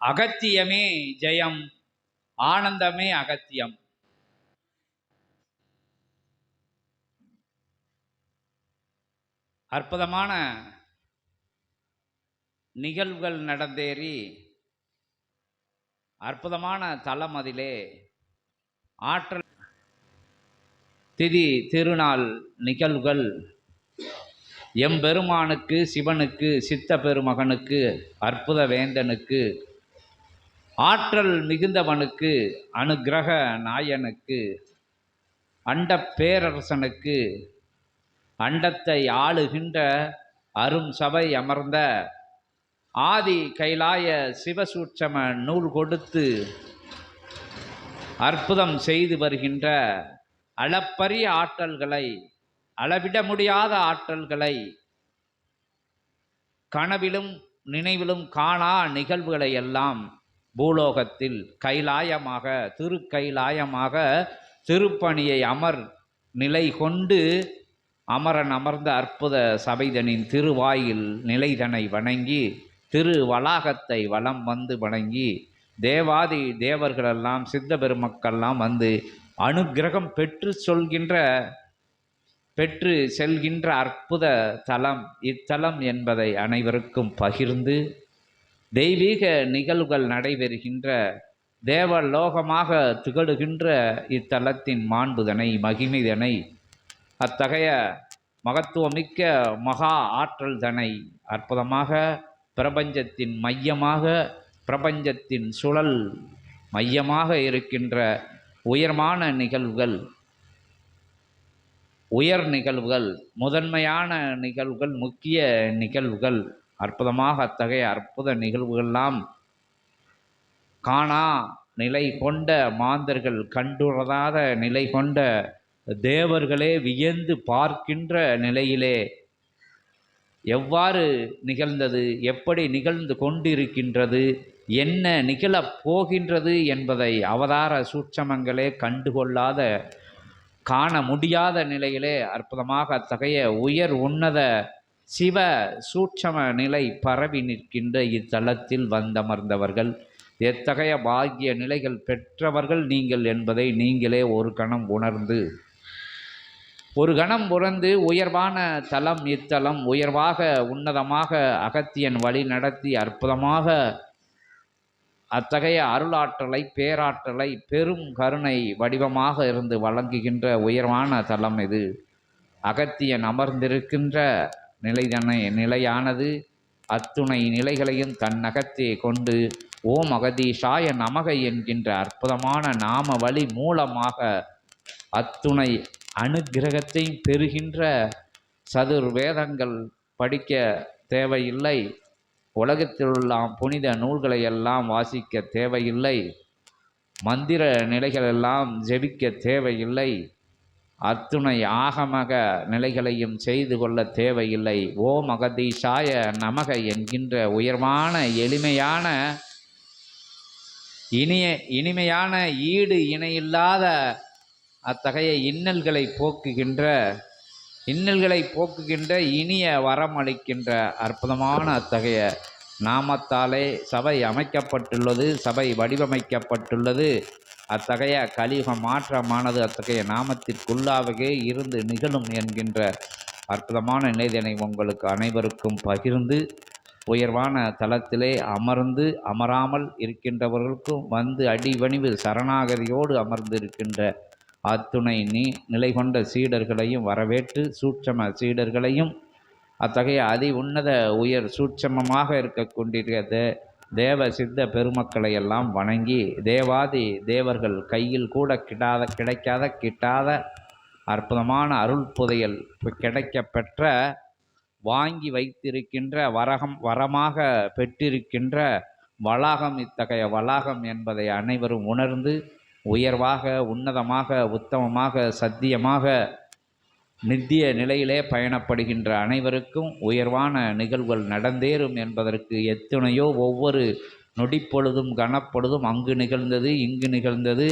அகத்தியமே ஜெயம் ஆனந்தமே அகத்தியம். அற்புதமான நிகழ்வுகள் நடந்தேறி அற்புதமான தலம் அதிலே ஆற்றல் திதி திருநாள் நிகழ்வுகள் எம்பெருமானுக்கு சிவனுக்கு சித்த பெருமகனுக்கு அற்புத வேந்தனுக்கு ஆற்றல் மிகுந்தவனுக்கு அனுக்கிரக நாயனுக்கு அண்ட பேரரசனுக்கு அண்டத்தை ஆளுகின்ற அரும் சபை அமர்ந்த ஆதி கைலாய சிவசூட்சம நூல் கொடுத்து அற்புதம் செய்து வருகின்ற அளப்பரிய ஆற்றல்களை அளவிட முடியாத ஆற்றல்களை கனவிலும் நினைவிலும் காணா நிகழ்வுகளை எல்லாம் பூலோகத்தில் கைலாயமாக திருக்கைலாயமாக திருப்பணியை அமர் நிலை கொண்டு அமரன் அமர்ந்த அற்புத சபைதனின் திருவாயில் நிலைதனை வணங்கி திரு வளாகத்தை வலம் வந்து வணங்கி தேவாதி தேவர்களெல்லாம் சித்த பெருமக்கள்லாம் வந்து அனுக்கிரகம் பெற்று சொல்கின்ற பெற்று செல்கின்ற அற்புத தலம் இத்தலம் என்பதை அனைவருக்கும் பகிர்ந்து தெய்வீக நிகழ்வுகள் நடைபெறுகின்ற தேவலோகமாக திகழுகின்ற இத்தலத்தின் மாண்புதனை மகிமைதனை அத்தகைய மகத்துவமிக்க மகா ஆற்றல் தனை அற்புதமாக பிரபஞ்சத்தின் மையமாக பிரபஞ்சத்தின் சுழல் மையமாக இருக்கின்ற உயர்மான நிகழ்வுகள் உயர் நிகழ்வுகள் முதன்மையான நிகழ்வுகள் முக்கிய நிகழ்வுகள் அற்புதமாக அத்தகைய அற்புத நிகழ்வுகள்லாம் காணா நிலை கொண்ட மாந்தர்கள் கண்டுறதாத நிலை கொண்ட தேவர்களே வியந்து பார்க்கின்ற நிலையிலே எவ்வாறு நிகழ்ந்தது எப்படி நிகழ்ந்து கொண்டிருக்கின்றது என்ன நிகழப் போகின்றது என்பதை அவதார சூட்சமங்களே கண்டுகொள்ளாத காண முடியாத நிலையிலே அற்புதமாக அத்தகைய உயர் உன்னத சிவ சூட்சம நிலை பரவி நிற்கின்ற இத்தலத்தில் வந்தமர்ந்தவர்கள். எத்தகைய பாக்கிய நிலைகள் பெற்றவர்கள் நீங்கள் என்பதை நீங்களே ஒரு கணம் உணர்ந்து ஒரு கணம் உணர்ந்து உயர்வான தலம் இத்தலம் உயர்வாக உன்னதமாக அகத்தியன் வழி நடத்தி அற்புதமாக அத்தகைய அருளாற்றலை பேராற்றலை பெரும் கருணை வடிவமாக இருந்து வழங்குகின்ற உயர்வான தலம் இது. அகத்தியன் அமர்ந்திருக்கின்ற நிலைதனை நிலையானது அத்துணை நிலைகளையும் தன் அகத்தே கொண்டு ஓம் அகதீஷாய நமக என்கின்ற அற்புதமான நாம வழி மூலமாக அத்துணை அனுக்கிரகத்தையும் பெறுகின்ற சதுர் வேதங்கள் படிக்க தேவையில்லை. உலகத்திலுள்ள புனித நூல்களை எல்லாம் வாசிக்க தேவையில்லை. மந்திர நிலைகளெல்லாம் ஜெபிக்க தேவையில்லை. அத்துணை ஆகமக நிலைகளையும் செய்து கொள்ள தேவையில்லை. ஓ மகதீஷாய நமக என்கின்ற உயர்வான எளிமையான இனிய இனிமையான ஈடு இணையில்லாத அத்தகைய இன்னல்களை போக்குகின்ற இன்னல்களை போக்குகின்ற இனிய வரம் அளிக்கின்ற அற்புதமான அத்தகைய நாமத்தாலே சபை அமைக்கப்பட்டுள்ளது சபை வடிவமைக்கப்பட்டுள்ளது. அத்தகைய கலியுக மாற்றமானது அத்தகைய நாமத்திற்குள்ளாகவே இருந்து நிகழும் என்கின்ற அற்புதமான நிலைதனை உங்களுக்கு அனைவருக்கும் பகிர்ந்து உயர்வான தளத்திலே அமர்ந்து அமராமல் இருக்கின்றவர்களுக்கும் வந்து அடிவணிவு சரணாகதியோடு அமர்ந்திருக்கின்ற அத்துணை நீ நிலை கொண்ட சீடர்களையும் வரவேற்று சூட்சம சீடர்களையும் அத்தகைய அதி உன்னத உயர் சூட்சமமாக இருக்கக்கூடிய தே தேவ சித்த பெருமக்களை எல்லாம் வணங்கி தேவாதி தேவர்கள் கையில் கூட கிடாத கிடைக்காத கிட்டாத அற்புதமான அருள் புதையல் கிடைக்க பெற்ற வாங்கி வைத்திருக்கின்ற வரகம் வரமாக பெற்றிருக்கின்ற வளாகம் இத்தகைய வளாகம் என்பதை அனைவரும் உணர்ந்து உயர்வாக உன்னதமாக உத்தமமாக சத்தியமாக நித்திய நிலையிலே பயணப்படுகின்ற அனைவருக்கும் உயர்வான நிகழ்வுகள் நடந்தேறும் என்பதற்கு எத்தனையோ ஒவ்வொரு நொடிப்பொழுதும் கனப்பொழுதும் அங்கு நிகழ்ந்தது இங்கு நிகழ்ந்தது.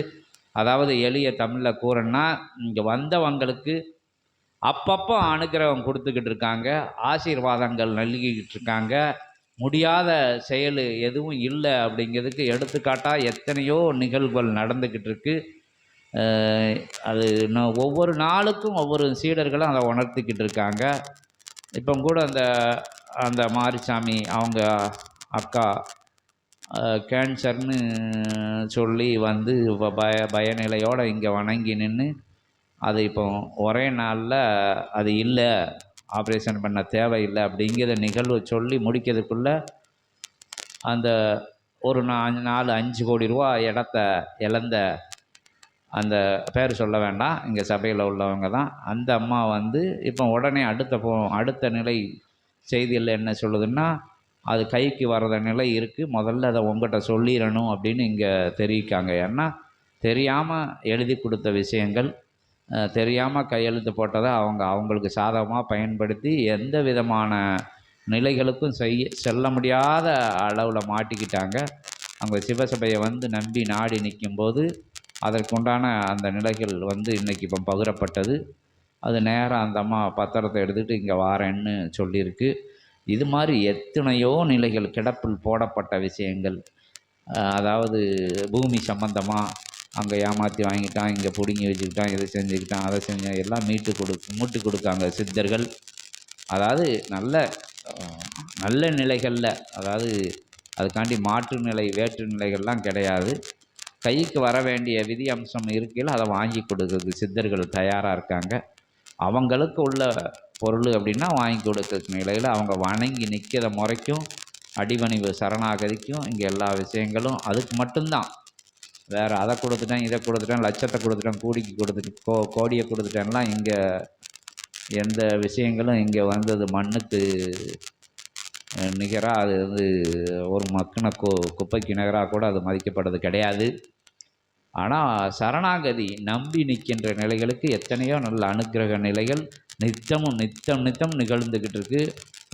அதாவது எளிய தமிழில் கூறன்னா இங்கே வந்தவங்களுக்கு அப்பப்போ அனுக்கிரகம் கொடுத்துக்கிட்டு இருக்காங்க ஆசீர்வாதங்கள் நல்கிக்கிட்டு இருக்காங்க. முடியாத செயல் எதுவும் இல்லை அப்படிங்கிறதுக்கு எடுத்துக்காட்டாக எத்தனையோ நிகழ்வுகள் நடந்துக்கிட்டு இருக்கு. அது நான் ஒவ்வொரு நாளுக்கும் ஒவ்வொரு சீடர்களும் அதை உணர்த்திக்கிட்டு இருக்காங்க. இப்போ கூட அந்த அந்த மாரிசாமி அவங்க அக்கா கேன்சர்னு சொல்லி வந்து பய பயநிலையோடு இங்கே வணங்கி நின்று அது இப்போ ஒரே நாளில் அது இல்லை. ஆப்ரேஷன் பண்ண தேவையில்லை அப்படிங்கிற நிகழ்வு சொல்லி முடிக்கிறதுக்குள்ளே அந்த ஒரு நா நாலு அஞ்சு கோடி ரூபா இடத்த இழந்த அந்த பேர் சொல்ல வேண்டாம். இங்கே சபையில் உள்ளவங்க தான். அந்த அம்மா வந்து இப்போ உடனே அடுத்த போ அடுத்த நிலை செய்தியில் என்ன சொல்லுதுன்னா அது கைக்கு வர்ற நிலை இருக்குது முதல்ல அதை உங்கள்கிட்ட சொல்லிடணும் அப்படின்னு இங்கே தெரிவிக்காங்க. ஏன்னா தெரியாமல் எழுதி கொடுத்த விஷயங்கள் தெரியாமல் கையெழுத்து போட்டதை அவங்க அவங்களுக்கு சாதகமாக பயன்படுத்தி எந்த விதமான நிலைகளுக்கும் செய்ய செல்ல முடியாத அளவில் மாட்டிக்கிட்டாங்க. அவங்க சிவசபையை வந்து நம்பி நாடி நிற்கும்போது அதற்குண்டான அந்த நிலைகள் வந்து இன்றைக்கி இப்போ பகிரப்பட்டது. அது நேராக அந்த அம்மா பத்திரத்தை எடுத்துகிட்டு இங்கே வாரேன்னு சொல்லியிருக்கு. இது மாதிரி எத்தனையோ நிலைகள் கிடப்பில் போடப்பட்ட விஷயங்கள். அதாவது பூமி சம்பந்தமாக அங்கே ஏமாற்றி வாங்கிட்டான் இங்கே பிடுங்கி வச்சுக்கிட்டான் இதை செஞ்சுக்கிட்டான் அதை செஞ்சான் எல்லாம் மீட்டு கொடு மீட்டு கொடுக்காங்க சித்தர்கள். அதாவது நல்ல நல்ல நிலைகளில் அதாவது அதுக்காண்டி மாற்று நிலை வேற்று நிலைகள்லாம் கிடையாது. கைக்கு வர வேண்டிய விதி அம்சம் இருக்கையில் அதை வாங்கி கொடுக்குறது சித்தர்கள் தயாராக இருக்காங்க. அவங்களுக்கு உள்ள பொருள் அப்படின்னா வாங்கி கொடுக்கற நிலையில் அவங்க வணங்கி நிற்கிற முறைக்கும் அடிவணிவு சரணாகதிக்கும் இங்கே எல்லா விஷயங்களும் அதுக்கு மட்டும்தான். வேறு அதை கொடுத்துட்டேன் இதை கொடுத்துட்டேன் லட்சத்தை கொடுத்துட்டேன் கூடிக்கு கொடுத்துட்டு கோ கோடியை கொடுத்துட்டேன்லாம் இங்கே எந்த விஷயங்களும் இங்கே வந்தது மண்ணுக்கு நிகராக அது வந்து ஒரு மக்கின கு குப்பைக்கு நிகராக கூட அது மதிக்கப்படுறது கிடையாது. ஆனால் சரணாகதி நம்பி நிற்கின்ற நிலைகளுக்கு எத்தனையோ நல்ல அனுக்கிரக நிலைகள் நித்தமும் நித்தம் நித்தம் நிகழ்ந்துக்கிட்டு இருக்கு.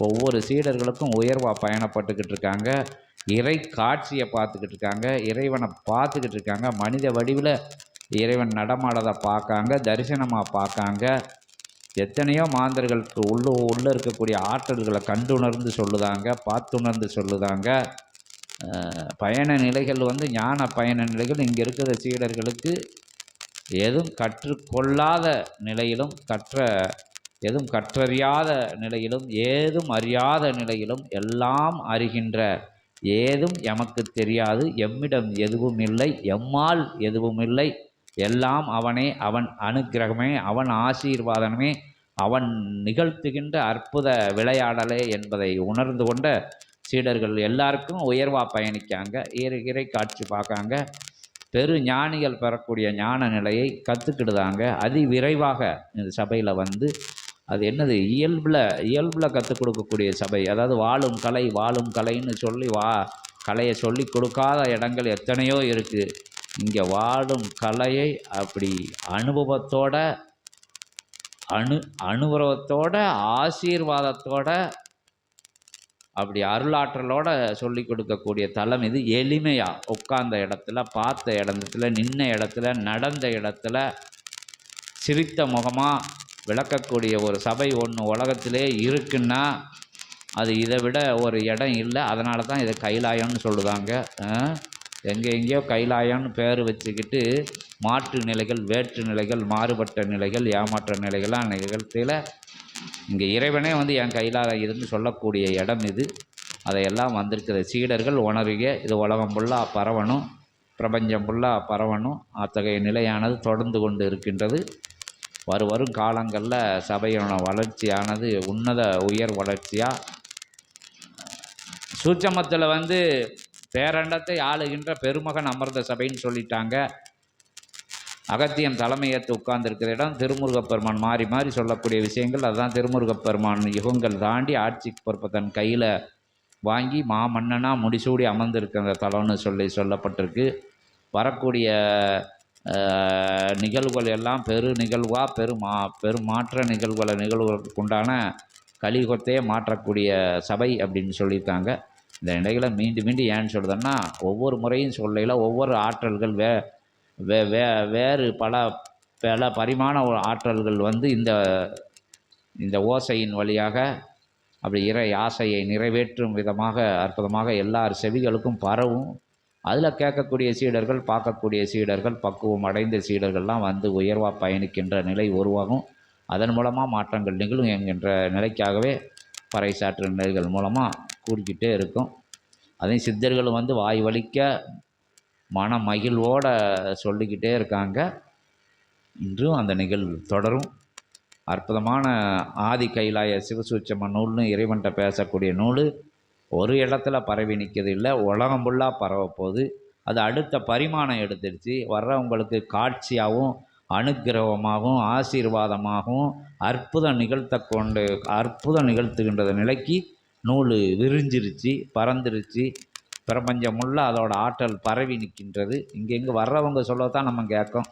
ஒவ்வொரு சீடர்களுக்கும் உயர்வாக பயணப்பட்டுக்கிட்டு இருக்காங்க. இறை காட்சியை பார்த்துக்கிட்டு இருக்காங்க. இறைவனை பார்த்துக்கிட்டு இருக்காங்க. மனித வடிவில் இறைவன் நடமாடதை பார்க்காங்க. தரிசனமாக பார்க்காங்க. எத்தனையோ மாந்தர்களுக்கு உள்ள உள்ளே இருக்கக்கூடிய ஆற்றல்களை கண்டுணர்ந்து சொல்லுதாங்க பார்த்துணர்ந்து சொல்லுதாங்க. பயண நிலைகள் வந்து ஞான பயண நிலைகள். இங்கே இருக்கிற சீடர்களுக்கு எதுவும் கற்றுக்கொள்ளாத நிலையிலும் கற்ற எதுவும் கற்றறியாத நிலையிலும் ஏதும் அறியாத நிலையிலும் எல்லாம் அறிகின்ற ஏதும் எமக்கு தெரியாது. எம்மிடம் எதுவும் இல்லை. எம்மால் எதுவும் இல்லை. எல்லாம் அவனே அவன் அனுக்கிரகமே அவன் ஆசீர்வாதமே அவன் நிகழ்த்துகின்ற அற்புத விளையாடலே என்பதை உணர்ந்து கொண்ட சீடர்கள் எல்லாருக்கும் உயர்வாக பயணிக்காங்க இறை இறை காட்சி பார்க்காங்க. பெரு ஞானிகள் பெறக்கூடிய ஞான நிலையை கற்றுக்கிடுதாங்க அதி விரைவாக இந்த சபையில் வந்து அது என்னது? இயல்பில் இயல்பில் கற்றுக் கொடுக்கக்கூடிய சபை. அதாவது வாழும் கலை வாழும் கலைன்னு சொல்லி வா கலையை சொல்லி கொடுக்காத இடங்கள் எத்தனையோ இருக்குது இங்கே வாழும் கலையை அப்படி அனுபவத்தோட அணு அனுபவத்தோட ஆசீர்வாதத்தோட அப்படி அருளாற்றலோட சொல்லி கொடுக்கக்கூடிய தலம் இது. எளிமையாக உட்கார்ந்த இடத்துல பார்த்த இடத்துல நின்ன இடத்துல நடந்த இடத்துல சிரித்த முகமாக விளக்கக்கூடிய ஒரு சபை ஒன்று உலகத்திலே இருக்குன்னா அது இதை விட ஒரு இடம் இல்லை. அதனால தான் இதை கைலாயம்னு சொல்லுதாங்க எங்கே எங்கேயோ கைலாயம்னு பேர் வச்சுக்கிட்டு மாற்று நிலைகள் வேற்று நிலைகள் மாறுபட்ட நிலைகள் ஏமாற்ற நிலைகள்லாம் நிகழ்த்தியில் இங்கே இறைவனே வந்து என் கையில் இருந்து சொல்லக்கூடிய இடம் இது. அதையெல்லாம் வந்திருக்கிற சீடர்கள் உணருக இது உலகம் ஃபுல்லாக பரவணும் பிரபஞ்சம் ஃபுல்லாக பரவணும் அத்தகைய நிலையானது தொடர்ந்து கொண்டு இருக்கின்றது. வரு வரும் காலங்களில் சபையோட வளர்ச்சியானது உன்னத உயர் வளர்ச்சியாக சூட்சமத்தில் வந்து பேரண்டத்தை ஆளுகின்ற பெருமகன் அமர்ந்த சபைன்னு சொல்லிட்டாங்க. அகத்தியம் தலைமையேற்று உட்கார்ந்திருக்கிற இடம் திருமுருகப்பெருமான் மாறி மாறி சொல்லக்கூடிய விஷயங்கள். அதுதான் திருமுருகப்பெருமான் யுகங்கள் தாண்டி ஆட்சி பொறுப்பை தன் கையில் வாங்கி மாமன்னனாக முடிசூடி அமர்ந்திருக்கிற தலம்னு சொல்லி சொல்லப்பட்டிருக்கு. வரக்கூடிய நிகழ்வுகள் எல்லாம் பெரு நிகழ்வாக பெருமா பெருமாற்ற நிகழ்வுகளை நிகழ்வுகளுக்கு உண்டான கலியுகத்தையே மாற்றக்கூடிய சபை அப்படின்னு சொல்லியிருக்காங்க. இந்த நிலைகளை மீண்டும் மீண்டும் ஏன்னு சொல்லுதுன்னா ஒவ்வொரு முறையும் சொல்லையில் ஒவ்வொரு ஆற்றல்கள் வே வே வே வேறு பல பல பரிமாண ஆற்றல்கள் வந்து இந்த இந்த ஓசையின் வழியாக அப்படி இறை ஆசையை நிறைவேற்றும் விதமாக அற்புதமாக எல்லார் செவிகளுக்கும் பரவும். அதில் கேட்கக்கூடிய சீடர்கள் பார்க்கக்கூடிய சீடர்கள் பக்குவம் அடைந்த சீடர்கள்லாம் வந்து உயர்வாக பயணிக்கின்ற நிலை உருவாகும். அதன் மூலமாக மாற்றங்கள் நிகழும் என்கின்ற நிலைக்காகவே பறைசாற்று நிலைகள் மூலமாக கூடிக்கிட்டே இருக்கும். அதையும் சித்தர்களும் வந்து வாய் வலிக்க மன மகிழ்வோடு சொல்லிக்கிட்டே இருக்காங்க. இன்றும் அந்த நிகழ்வு தொடரும். அற்புதமான ஆதி கைலாய சிவசூட்சம நூல்னு இறைவன்கிட்ட பேசக்கூடிய நூல் ஒரு இடத்துல பரவி நிற்கிறது இல்லை உலகம் ஃபுல்லாக பரவப்போகுது அது அடுத்த பரிமாணம் எடுத்துருச்சு வர்றவங்களுக்கு காட்சியாகவும் அனுகிரகமாகவும் ஆசீர்வாதமாகவும் அற்புதம் நிகழ்த்த கொண்டு அற்புதம் நிகழ்த்துகின்ற நிலைக்கு நூல் விரிஞ்சிருச்சு பறந்துருச்சு. பிரபஞ்சமுள்ள அதோட ஆற்றல் பரவி நிற்கின்றது. இங்கெங்கே வர்றவங்க சொல்லத்தான் நம்ம கேட்கும்.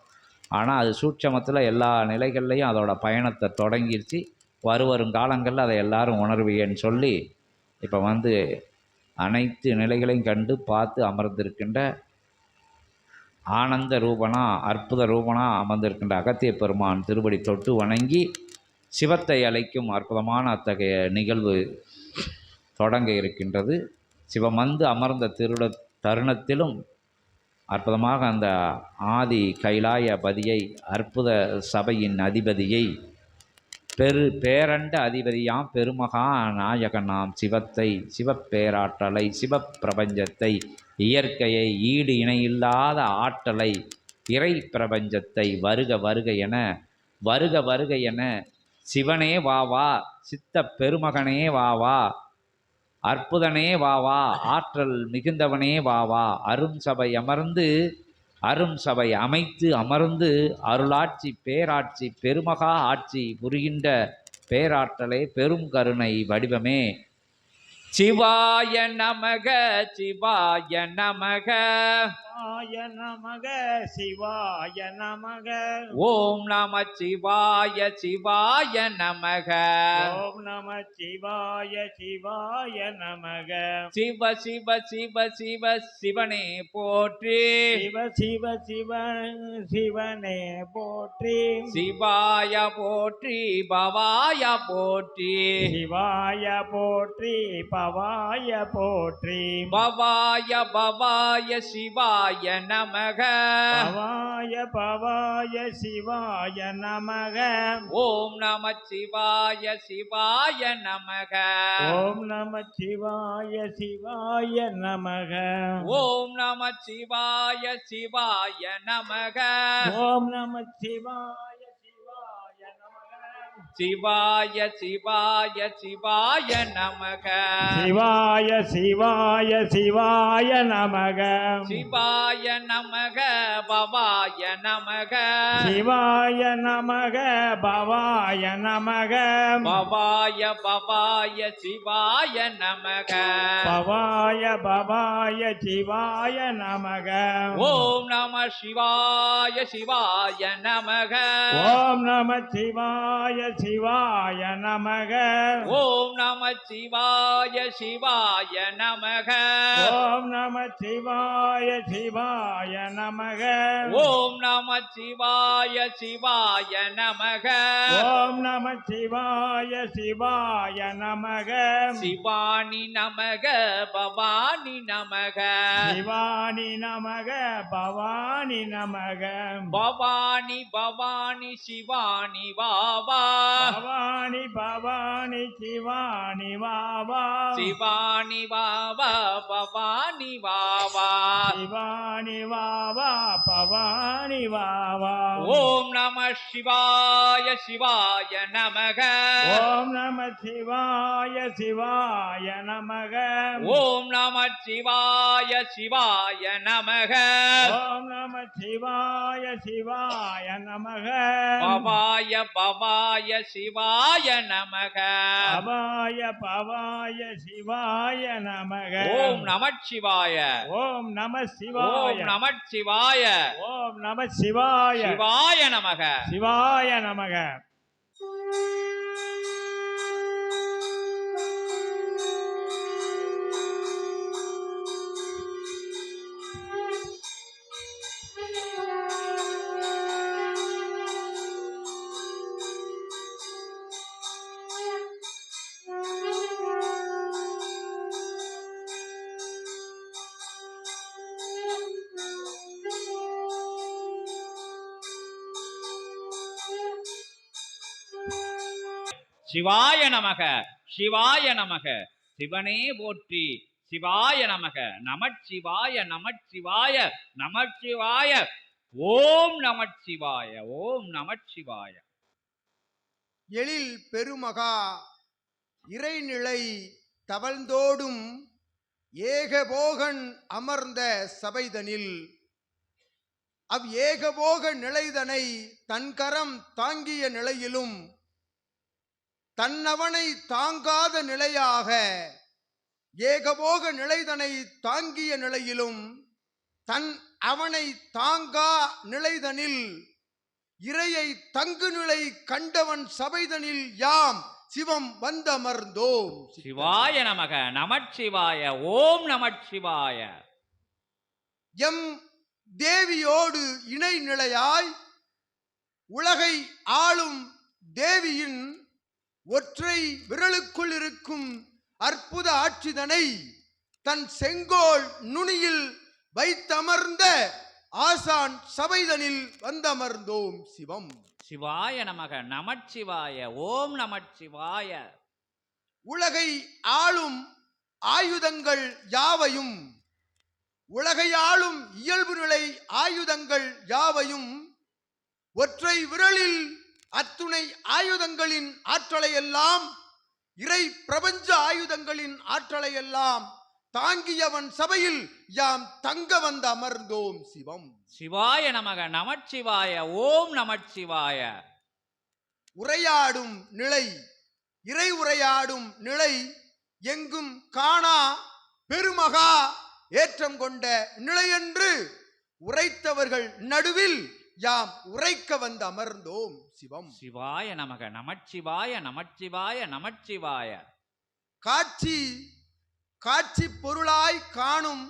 ஆனால் அது சூட்சமத்தில் எல்லா நிலைகள்லையும் அதோட பயணத்தை தொடங்கிருச்சு. வருவரும் காலங்களில் அதை எல்லாரும் உணர்வியன்னு சொல்லி இப்போ வந்து அனைத்து நிலைகளையும் கண்டு பார்த்து அமர்ந்திருக்கின்ற ஆனந்த ரூபனா அற்புத ரூபனா அமர்ந்திருக்கின்ற அகத்திய பெருமான் திருப்படி தொட்டு வணங்கி சிவத்தை அழைக்கும் அற்புதமான அத்தகைய நிகழ்வு தொடங்க இருக்கின்றது. சிவமந்து அமர்ந்த திருட தருணத்திலும் அற்புதமாக அந்த ஆதி கைலாய பதியை அற்புத சபையின் அதிபதியை பெரு பேரண்ட அதிபதியாம் பெருமகா நாயகனாம் சிவத்தை சிவப்பேராற்றலை சிவப்பிரபஞ்சத்தை இயற்கையை ஈடு இணையில்லாத ஆற்றலை இறை பிரபஞ்சத்தை வருக வருக என வருக வருக என சிவனே வா வா சித்த பெருமகனே வா வா அற்புதனே வா வா ஆற்றல் மிகுந்தவனே வா வா. அரும் சபை அமர்ந்து அரும் சபை அமைத்து அமர்ந்து அருளாட்சி பேராட்சி பெருமகா ஆட்சி புரிகின்ற பேராற்றலே பெரும் கருணை வடிவமே. சிவாய நமக சிவாய நமக. சிவாய நமக சிவாய நமக. ஓம் நம சிவாய சிவாய நமக. ஓம் நம சிவாய சிவாய நமக. சிவ சிவ சிவ சிவ சிவனே போற்றி. சிவ சிவ சிவ சிவனே போற்றி. சிவாய போற்றி பவாய போற்றி. சிவாய போற்றி பவாய போற்றி. பவாய பவாய சிவாய நமக. பவாய பவாய சிவாய நமக. ஓம் நம சிவாய சிவாய நமக. ஓம் நம சிவாய சிவாய நமக. ஓம் நம சிவாய சிவாய நமக. ஓம் நம சிவாய சிவாய சிவாய சிவாய சிவாய நமக. சிவாய சிவாய சிவாய நமக. சிவாய நமக பவாய நமக. சிவாய நமக பவாய நமக. பவாய பவாய சிவாய நமக. பவாய பவாய சிவாய நமக. ஓம் நம சிவாய சிவாய நமக. ஓம் நம சிவாய சிவாய நமக. ஓம் நம சிவாய சிவாய நமக. ஓம் நம சிவாய சிவாய நமக. ஓம் நம சிவாய சிவாய நமக. ஓம் நம சிவாய சிவாய நமக. சிவானி நமக பவானி நமக. சிவானி நமக பவானி நமக. பவானி பவானி சிவானி வாவா பவானி பவானி சிவானி வாவா. சிவானி வாவா பவானி வாவா. சிவானி வாவா பவானி வாவா. ஓம் நம சிவாய சிவாய நமக. ஓம் நம சிவாய சிவாய நமக. ஓம் நம சிவாய சிவாய நமக. ஓம் நம சிவாய சிவாய நமக. பவாய பவாய சிவாய நமக. அபாய பவாய சிவாய நமக. ஓம் நம சிவாய. ஓம் நம ஓம் சிவாய நம சிவாய. ஓம் நம சிவாய. சிவாய நமக. சிவாய நமக. சிவாய நமக சிவாய நமக. சிவனே போற்றி சிவாய நமக. நமச்சிவாய நமச்சிவாய நமச்சிவாய. ஓம் நமச்சிவாய ஓம் நமச்சிவாய. எழில் பெருமகா இறைநிலை தவழ்ந்தோடும் ஏகபோகன் அமர்ந்த சபைதனில். அவ் ஏகபோக நிலைதனை தன்கரம் தாங்கிய நிலையிலும் தன்னவனை தாங்காத நிலையாக ஏகபோக நிலைதனை தாங்கிய நிலையிலும் தன் அவனை தாங்கா நிலைதனில் இறையை தங்கு நிலை கண்டவன் சபைதனில் யாம் சிவம் வந்தமர்ந்தோம். சிவாய நமக நமச்சிவாய ஓம் நமச்சிவாய. எம் தேவியோடு இணை நிலையாய் உலகை ஆளும் தேவியின் ஒற்றை விரலுக்குள் இருக்கும் அற்புத ஆட்சிதனை தன் செங்கோல் நுனியில் வைத்தமர்ந்த ஆசான் சபைதனில் வந்தமர்ந்தோம் சிவம். சிவாய நமக நமச்சிவாய ஓம் நமச்சிவாய. உலகை ஆளும் ஆயுதங்கள் யாவையும்? உலகை ஆளும் இயல்பு நிலை ஆயுதங்கள் யாவையும்? ஒற்றை விரலில் அத்துணை ஆயுதங்களின் ஆற்றலை எல்லாம் இறை பிரபஞ்ச ஆயுதங்களின் ஆற்றலை எல்லாம் தாங்கியவன் சபையில் யாம் தங்க வந்து அமர்ந்தோம் சிவம். சிவாய நமக நமச்சிவாய ஓம் நமச்சிவாய. உரையாடும் நிலை இறை உரையாடும் நிலை எங்கும் காணா பெருமகா ஏற்றம் கொண்ட நிலையென்று உரைத்தவர்கள் நடுவில் யாம் உரைக்க வந்து அமர்ந்தோம் சிவம். சிவாய நமக நமச்சிவாய நமச்சிவாய நமச்சிவாய. காட்சி காட்சி பொருளாய் காணும்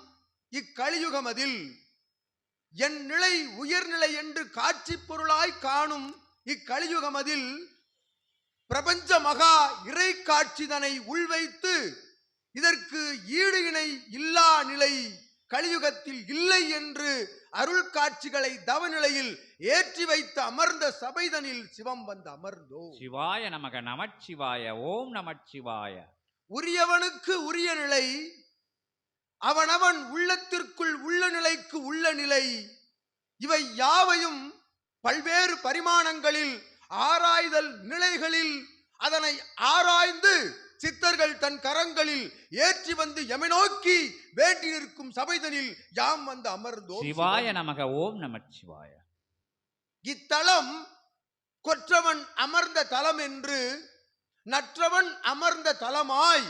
இக்கலியுகமதில் என் நிலை உயர்நிலை என்று காட்சி பொருளாய் காணும் இக்கலியுகமதில் பிரபஞ்ச மகா இறை காட்சிதனை உள்வைத்து இதற்கு ஈடு இணை இல்லா நிலை கலியுகத்தில் இல்லை என்று அருள் காட்சிகளை தவநிலையில் ஏற்றி வைத்து அமர்ந்த சபைதனில் சிவம் வந்து அமர்ந்தோ. சிவாய நமக நமச்சிவாய ஓம் நமச்சிவாய. உரியவனுக்கு உரிய நிலை அவனவன் உள்ளத்திற்குள் உள்ள நிலைக்கு உள்ள நிலை இவை யாவையும் பல்வேறு பரிமாணங்களில் ஆராய்தல் நிலைகளில் அதனை ஆராய்ந்து சித்தர்கள் தன் கரங்களில் ஏற்றி வந்து எமை நோக்கி வேண்டி நிற்கும் சபைதனில் யாம் வந்து அமர்ந்தோம் சிவாய நமக ஓம் நமச்சிவாய இத்தலம் கொற்றவன் அமர்ந்த தலம் என்று நற்றவன் அமர்ந்த தலமாய்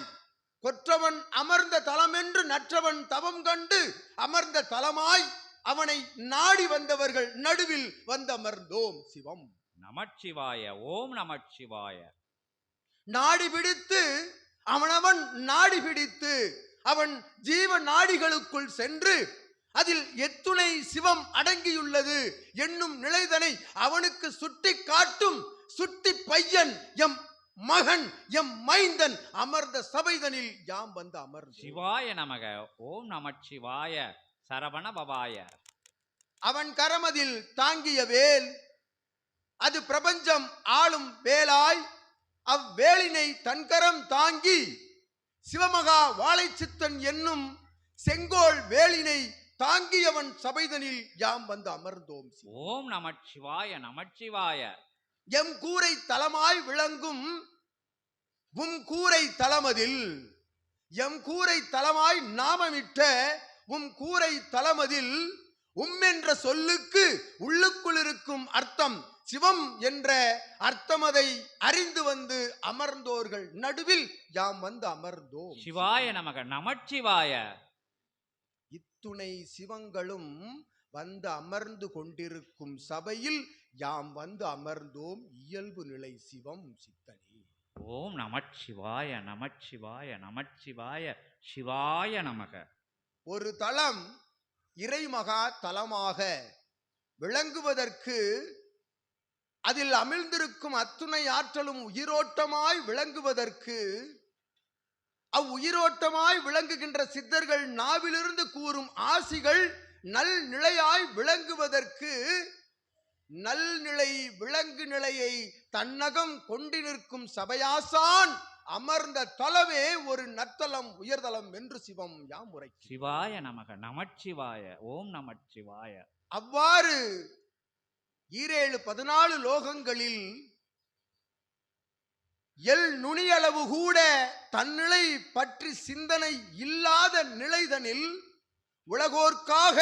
கொற்றவன் அமர்ந்த தலம் என்று நற்றவன் தவம் கண்டு அமர்ந்த தலமாய் அவனை நாடி வந்தவர்கள் நடுவில் வந்து அமர்ந்தோம் சிவம். நமச்சிவாய ஓம் நமச்சிவாய. நாடி பிடித்து அவனவன் நாடி பிடித்து அவன் ஜீவ நாடிகளுக்குள் சென்று அதில் எத்துணை சிவம் அடங்கியுள்ளது என்னும் நிலைதனை அவனுக்கு சுட்டி காட்டும் சுட்டி பையன் எம் மகன் எம் மைந்தன் அமர்ந்த சபைதனில் யாம் வந்து அமர்ந்து. சிவாய நமக ஓம் நமச்சிவாய சரவண பவாய. அவன் கரமதில் தாங்கிய வேல் அது பிரபஞ்சம் ஆளும் வேலாய் அவ்வேலினை தன்கரம் தாங்கி சிவமகா வாழைச்சித்தன் என்னும் செங்கோல் வேலினை தாங்கியவன் சபைதனில் யாம் வந்து அமர்ந்தோம். ஓம் நமச்சிவாய நமச்சிவாய எம் கூரை தலமாய் விளங்கும் உம் கூரை தலமதில் எம் கூரை தலமாய் நாமமிட்ட உம் கூரை தலமதில் உம் என்ற சொல்லுக்கு உள்ளுக்குள் இருக்கும் அர்த்தம் சிவம் என்ற அர்த்தமதை அறிந்து வந்து அமர்ந்தோர்கள் நடுவில் யாம் வந்து அமர்ந்தோம். சிவாய நமக நமச்சிவாய. இத்துணை சிவங்களும் வந்து அமர்ந்து கொண்டிருக்கும் சபையில் யாம் வந்து அமர்ந்தோம். இயல்பு நிலை சிவம் சித்தனே. ஓம் நமச்சிவாய நமச்சிவாய நமச்சிவாய சிவாய நமக. ஒரு தலம் இறைமகா தலமாக விளங்குவதற்கு அதில் அமிழ்ந்திருக்கும் அத்துணை ஆற்றலும் உயிரோட்டமாய் விளங்குவதற்கு அவ்வுயிரோட்டமாய் விளங்குகின்ற சித்தர்கள் நாவிலிருந்து கூறும் ஆசிகள் நல் நிலையாய் விளங்குவதற்கு நல்நிலை விளங்கு நிலையை தன்னகம் கொண்டு நிற்கும் சபையாசான் அமர்ந்த தலமே ஒரு நத்தலம் உயர்தலம் என்று சிவம் யாம் உரை சிவாய நமக நமச்சிவாய ஓம் நமச்சிவாய. அவ்வாறு ஈரேழு பதினாலு லோகங்களில் எல் நுனியளவு கூட தன்னிலை பற்றி சிந்தனை இல்லாத நிலைதனில் உலகோர்க்காக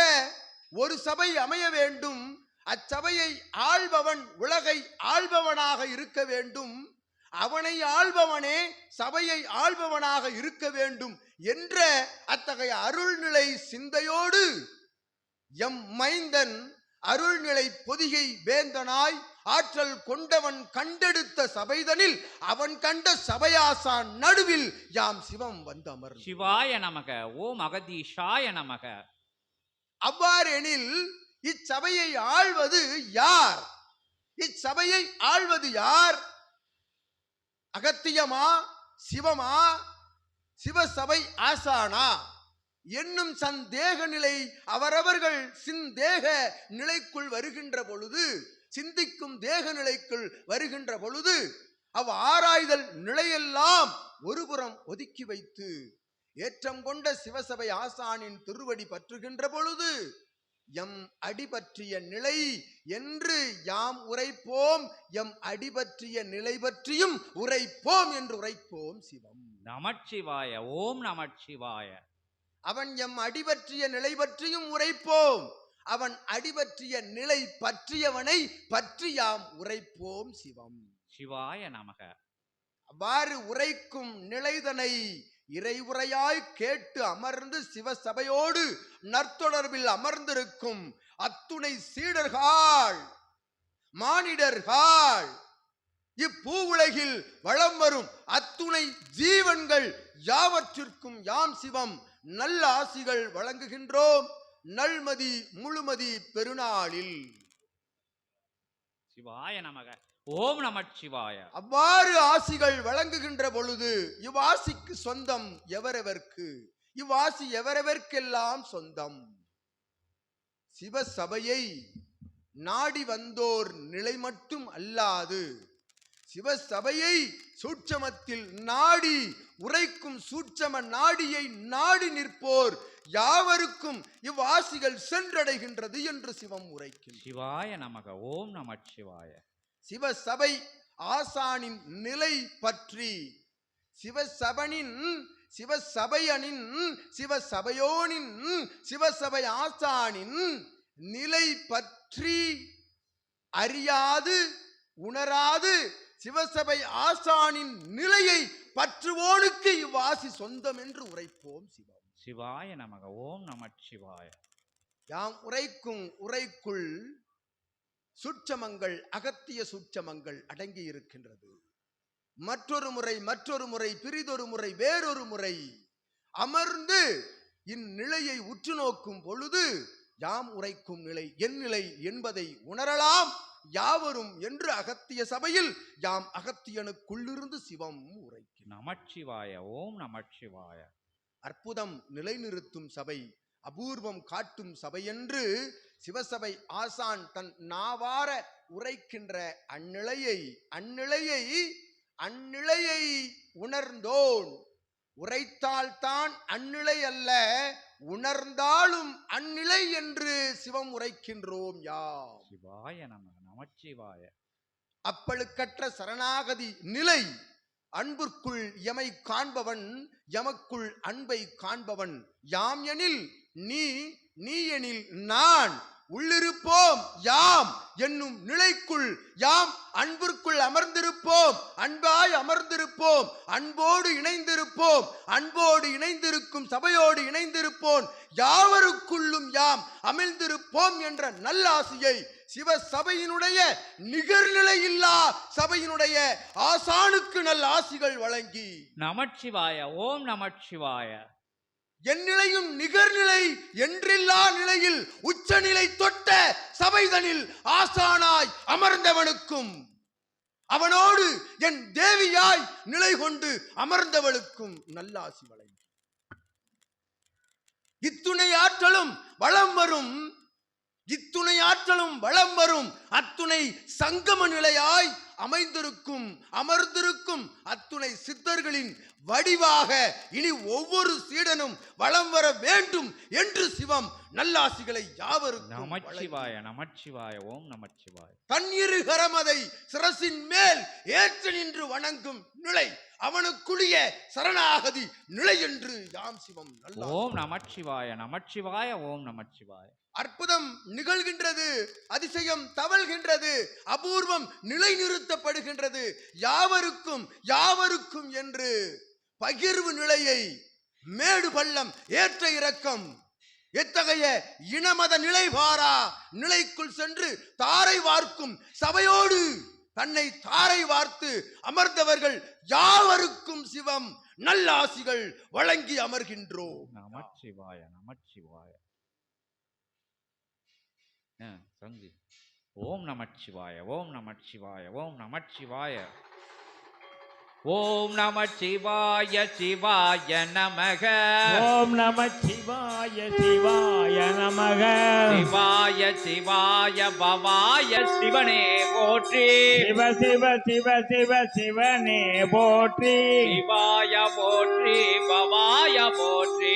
ஒரு சபை அமைய வேண்டும். அச்சபையை ஆள்பவன் உலகை ஆள்பவனாக இருக்க வேண்டும். அவனை ஆள்பவனே சபையை ஆள்பவனாக இருக்க வேண்டும் என்ற அத்தகைய அருள்நிலை சிந்தையோடு எம் மைந்தன் அருள்நிலை பொதிகை வேந்தனாய் ஆற்றல் கொண்டவன் கண்டெடுத்த சபைதனில் அவன் கண்ட சபையாசான் நடுவில் யாம் சிவம் வந்து அமர்ந்து சிவாய நமக ஓம் அகதீஷாய நமக. அவ்வாறெனில் இச்சபையை ஆள்வது யார்? இச்சபையை ஆள்வது யார்? அகத்தியமா சிவமா சிவசபை ஆசானா? என்னும் சந்தேக நிலை அவரவர்கள் சிந்தேக நிலைக்குள் வருகின்ற பொழுது சிந்திக்கும் தேக நிலைக்குள் வருகின்ற பொழுது அவ் ஆராய்தல் நிலையெல்லாம் ஒருபுறம் ஒதுக்கி வைத்து ஏற்றம் கொண்ட சிவசபை ஆசானின் திருவடி பற்றுகின்ற பொழுது எம் அடி பற்றிய நிலை என்று யாம் உரைப்போம் எம் அடி பற்றிய நிலை பற்றியும் உரைப்போம் என்று உரைப்போம் சிவம். நமச்சிவாய ஓம் நமச்சிவாய. அவன் எம் அடி பற்றிய நிலை பற்றியும் உரைப்போம். அவன் அடி பற்றிய நிலை பற்றியவனை பற்றி யாம் உரைப்போம் சிவம். சிவாய நமக. அவ்வாறு உரைக்கும் நிலைதனை இறைவுரையாய் கேட்டு அமர்ந்து சிவசபையோடு நற்தொடர்பில் அமர்ந்திருக்கும் அத்துணை சீடர்கள் மானிடர்கள் இப்பூவுலகில் வளம் வரும் அத்துணை ஜீவன்கள் யாவற்றிற்கும் யாம் சிவம். நல்ல ஆசிகள் வழங்குகின்றோம். நல்மதி முழுமதி பெருநாளில். சிவாய நமக. ஓம் நமச்சிவாய அவ்வாறு ஆசிகள் வழங்குகின்ற பொழுது இவ்வாசிக்கு சொந்தம் எவரெவர்க்கு? இவ்வாசி எவரெவர்க்கெல்லாம் சொந்தம்? சிவசபையை நாடி வந்தோர் நிலை மட்டும் அல்லாது சிவசபையை சூட்சமத்தில் நாடி உரைக்கும் சூட்சம நாடியை நாடி நிற்போர். யாவருக்கும் இவ்வாசிகள் சென்றடைகின்றது என்று சிவம் உரைக்கின்றார். சிவாய நமக ஓம் நமச்சிவாய சிவசபை ஆசானின் நிலை பற்றி சிவசபனின் சிவசபையனின் சிவசபையோனின் சிவசபை ஆசானின் நிலை பற்றி அறியாது உணராது சிவசபை ஆசானின் நிலையை பற்றுவோனுக்கு இவ்வாசி சொந்தம் என்று உரைப்போம் சிவம். சிவாய நமக ஓம் நமச்சிவாய. யாம் உரைக்கும் உரைக்குள் சுற்றமங்கள் அகத்திய சுற்றமங்கள் அடங்கி இருக்கின்றது. மற்றொரு முறை மற்றொரு முறை பிரிதொரு முறை வேறொரு முறை அமர்ந்து இந்நிலையை உற்று நோக்கும் பொழுது யாம் உரைக்கும் நிலை என் நிலை என்பதை உணரலாம். யாவரும் என்று அகத்திய சபையில் யாம் அகத்தியனுக்குள்ளிருந்து சிவம் உரைக்கும் நமச்சிவாய ஓம் நமச்சிவாய. அற்புதம் நிலைநிறுத்தும் சபை அபூர்வம் காட்டும் சபை என்று சிவசபை ஆசான் தன் நாவார உரைக்கின்ற அந்நிலையை அந்நிலையை அந்நிலையை உணர்ந்தோன். உரைத்தால்தான் அந்நிலை அல்ல உணர்ந்தாலும் அந்நிலை என்று சிவம் உரைக்கின்றோம் யாம். சிவாய நமக நமச்சிவாய. அப்பழுக்கற்ற சரணாகதி நிலை அன்பிற்குள் எமை காண்பவன் எமக்குள் அன்பை காண்பவன் யாம் எனில் நீ நீ எனில் நான். உள்ளிருப்போம். யாம் என்னும் நிலைக்குள் யாம் அன்பிற்குள் அமர்ந்திருப்போம். அன்பாய் அமர்ந்திருப்போம். அன்போடு இணைந்திருப்போம். அன்போடு இணைந்திருக்கும் சபையோடு இணைந்திருப்போம். யாவருக்குள்ளும் யாம் அமிழ்ந்திருப்போம் என்ற நல்லாசியை சிவ சபையினுடைய நிகர்நிலை இல்லா சபையினுடைய ஆசானுக்கு நல்ல ஆசிகள் வழங்கி. நமச்சிவாய ஓம் நமச்சிவாய. என் நிலையும் நிகர்நிலை என்றில்லா நிலையில் உச்சநிலை தொட்ட சபைதனில் ஆசானாய் அமர்ந்தவனுக்கும் அவனோடு என் தேவியாய் நிலை கொண்டு அமர்ந்தவளுக்கும் நல்லாசி வளை இத்துணை ஆற்றலும் வளம் வரும் இத்துணை ஆற்றலும் வளம் வரும் அத்துணை சங்கம நிலையாய் அமைந்திருக்கும் அமர்ந்திருக்கும் அத்துணை சித்தர்களின் வடிவாக இனி ஒவ்வொரு சீடனும் வளம் வர வேண்டும் என்று சிவம் நல்லாசிகளை யாவருக்கும் நமச்சிவாய நமச்சிவாய ஓம் நமச்சிவாய. தன்னிரு கரமதை சிரசின் மேல் ஏற்று நின்று வணங்கும் நிலை அவனுக்குரிய சரணாகதி நிலை என்று யாம் சிவம் நல்லா ஓம் நமச்சிவாய நமச்சிவாய ஓம் நமச்சிவாய. அற்புதம் நிகழ்கின்றது அதிசயம் தவழ்கின்றது அபூர்வம் நிலைநிறுத்தப்படுகின்றது. யாவருக்கும் யாவருக்கும் என்று பகிர்வு நிலையை மேடு பள்ளம் ஏற்ற இறக்கம். எத்தகைய இனமத நிலை பாரா நிலைக்குள் சென்று தாரை வார்க்கும் சபையோடு தன்னை தாரை வார்த்து அமர்ந்தவர்கள் யாவருக்கும் சிவம். நல்லாசிகள் வழங்கி அமர்கின்றோம். நமச்சிவாய நமச்சிவாய. ஆ, ஓம் நமச்சிவாய ஓம் நமச்சிவாய ஓம் நமச்சிவாய. ஓம் நமச்சிவாய சிவாய நமக. ஓம் நம சிவாய சிவாய நமக. சிவாய சிவாய பவாய சிவனே போற்றி. சிவ சிவ சிவ சிவ சிவனே போற்றி. சிவாய போற்றி பவாய போற்றி.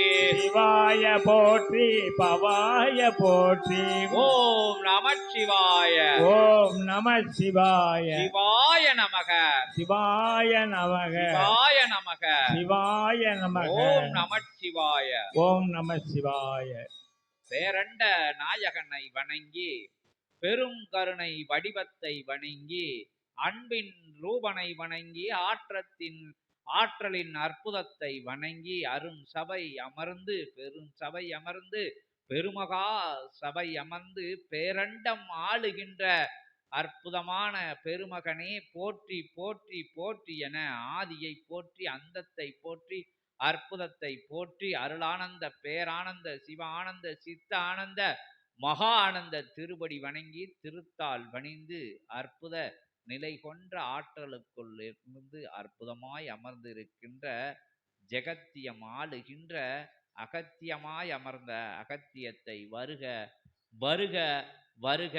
சிவாய போற்றி பவாய போற்றி. ஓம் நமச்சிவாய. ஓம் நம சிவாய சிவாய நமக. சிவாய நமக. சிவாய நமக. சிவாய நமக. ஓம் நமச்சிவாய. ஓம் நம சிவாய பேரண்ட நாயகனை வணங்கி பெரும் கருணை வடிவத்தை வணங்கி அன்பின் ரூபனை வணங்கி ஆற்றத்தின் ஆற்றலின் அற்புதத்தை வணங்கி அரும் சபை அமர்ந்து பெரும் சபை அமர்ந்து பெருமகா சபை அமர்ந்து பேரண்டம் ஆளுகின்ற அற்புதமான பெருமகனே போற்றி போற்றி போற்றி என ஆதியை போற்றி அந்தத்தை போற்றி அற்புதத்தை போற்றி அருளானந்த பேரானந்த சிவ ஆனந்த சித்த ஆனந்த மகா ஆனந்த திருப்படி வணங்கி திருத்தால் வணிந்து அற்புத நிலை கொன்ற ஆற்றலுக்குள் இருந்து அற்புதமாய் அமர்ந்திருக்கின்ற ஜெகத்தியம் ஆளுகின்ற அகத்தியமாய் அமர்ந்த அகத்தியத்தை வருக வருக வருக.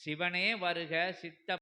சிவனே வருக சித்த